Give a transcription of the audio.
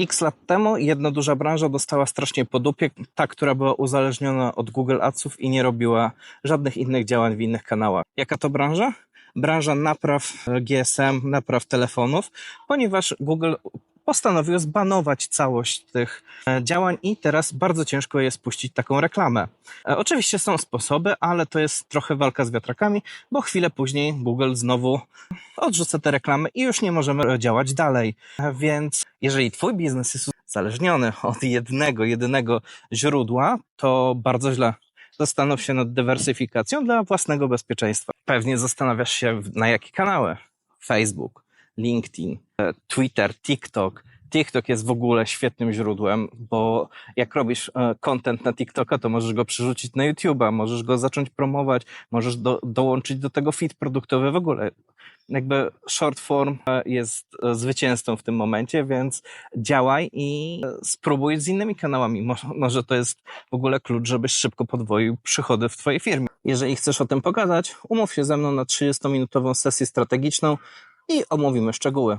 X lat temu jedna duża branża dostała strasznie po dupie, ta, która była uzależniona od Google Adsów i nie robiła żadnych innych działań w innych kanałach. Jaka to branża? Branża napraw GSM, napraw telefonów, ponieważ Google postanowił zbanować całość tych e, działań i teraz bardzo ciężko jest puścić taką reklamę. E, Oczywiście są sposoby, ale to jest trochę walka z wiatrakami, bo chwilę później Google znowu odrzuca te reklamy i już nie możemy działać dalej. E, Więc jeżeli twój biznes jest uzależniony od jednego, jedynego źródła, to bardzo źle. Zastanów się nad dywersyfikacją dla własnego bezpieczeństwa. Pewnie zastanawiasz się, na jakie kanały. Facebook, LinkedIn, Twitter, TikTok. TikTok jest w ogóle świetnym źródłem, bo jak robisz e, content na TikToka, to możesz go przerzucić na YouTube'a, możesz go zacząć promować, możesz do, dołączyć do tego feed produktowy w ogóle. Jakby short form e, jest e, zwycięzcą w tym momencie, więc działaj i spróbuj z innymi kanałami. Może, może to jest w ogóle klucz, żebyś szybko podwoił przychody w twojej firmie. Jeżeli chcesz o tym pogadać, umów się ze mną na 30-minutową sesję strategiczną i omówimy szczegóły.